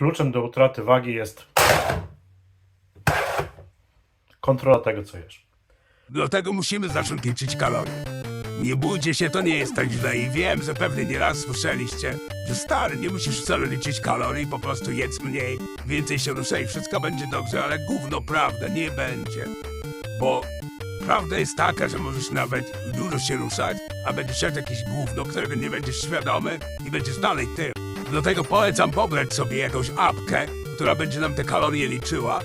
kluczem do utraty wagi jest kontrola tego, co jesz. Dlatego musimy zacząć liczyć kalorie. Nie bójcie się, to nie jest tak źle i wiem, że pewnie nieraz słyszeliście, że stary, nie musisz wcale liczyć kalorii, po prostu jedz mniej, więcej się ruszaj, wszystko będzie dobrze, ale gówno prawda, nie będzie. Bo prawda jest taka, że możesz nawet dużo się ruszać, a będziesz jadł jakieś gówno, którego nie będziesz świadomy i będziesz dalej Dlatego polecam pobrać sobie jakąś apkę, która będzie nam te kalorie liczyła.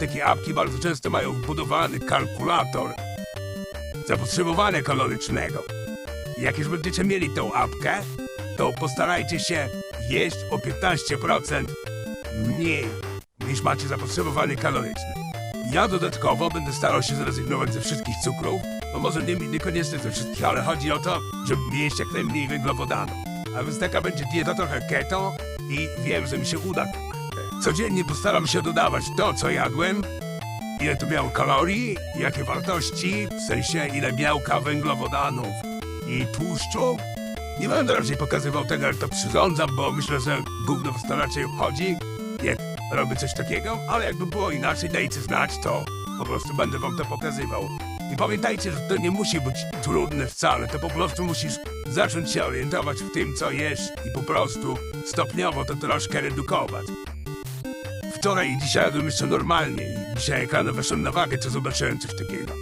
Takie apki bardzo często mają wbudowany kalkulator zapotrzebowania kalorycznego. Jak już będziecie mieli tą apkę, to postarajcie się jeść o 15% mniej niż macie zapotrzebowanie kaloryczne. Ja dodatkowo będę starał się zrezygnować ze wszystkich cukrów, no może nie, niekoniecznie ze wszystkich, ale chodzi o to, żeby jeść jak najmniej węglowodanów. A więc taka będzie dieta trochę keto i wiem, że mi się uda. Codziennie postaram się dodawać to, co jadłem, ile to miało kalorii, jakie wartości, w sensie ile białka, węglowodanów i tłuszczu. Nie będę raczej pokazywał tego, jak to przyrządzam, bo myślę, że gówno to raczej obchodzi, jak robię coś takiego, ale jakby było inaczej, dajcie znać, to po prostu będę wam to pokazywał. I pamiętajcie, że to nie musi być trudne wcale, to po prostu musisz zacząć się orientować w tym, co jesz i po prostu stopniowo to troszkę redukować. Wczoraj i dzisiaj jadłem jeszcze normalnie i dzisiaj jak rano weszłem na wagę, to zobaczyłem coś takiego.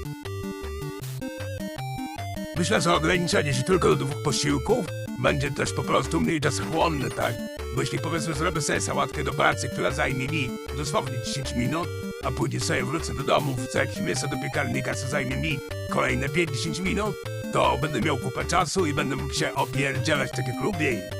Myślę, że ograniczenie się tylko do dwóch posiłków będzie też po prostu mniej czasochłonne, tak? Bo jeśli powiedzmy zrobię sobie sałatkę do pracy, która zajmie mi dosłownie 10 minut, a później sobie wrócę do domu, wrzucę jakieś mięso do piekarnika, co zajmie mi kolejne 5-10 minut, to będę miał kupę czasu i będę mógł się opierdzielać tak jak lubię